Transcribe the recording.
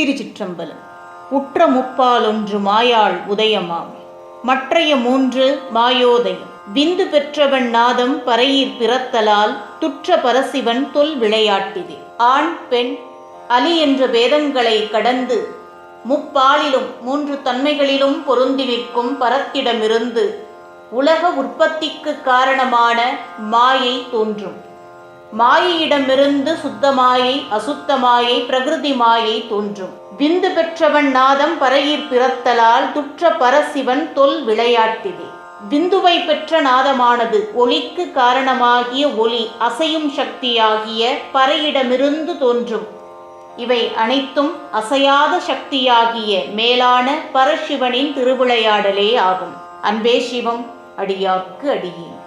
திருச்சிற்றம்பலம். உற்ற முப்பாலொன்று மாயாள் உதயமாம். மற்றைய மூன்று மாயோதயம். விந்து பெற்றவன் நாதம் பறையீர் பிறத்தலால் துற்ற பரசிவன் தொல் விளையாட்டிதே. ஆண் பெண் அலி என்ற வேதங்களை கடந்து முப்பாலிலும் மூன்று தன்மைகளிலும் பொருந்தி நிற்கும் பரத்திடமிருந்து உலக உற்பத்திக்கு காரணமான மாயை தோன்றும். மாயையிடமிருந்து சுத்தமாயை அசுத்தமாயை பிரகிருதி மாயை தோன்றும். விந்து பெற்றவன் நாதம் பறையிற் பிறத்தலால் துற்ற பரசிவன் தொல் விளையாட்டிதே விந்துவை பெற்ற நாதமானது ஒளிக்கு காரணமாகிய ஒளி அசையும் சக்தியாகிய பறையிடமிருந்து தோன்றும். இவை அனைத்தும் அசையாத சக்தியாகிய மேலான பரசிவனின் திருவிளையாடலே ஆகும். அன்பே சிவம் அடியார்க்கு அடியேன்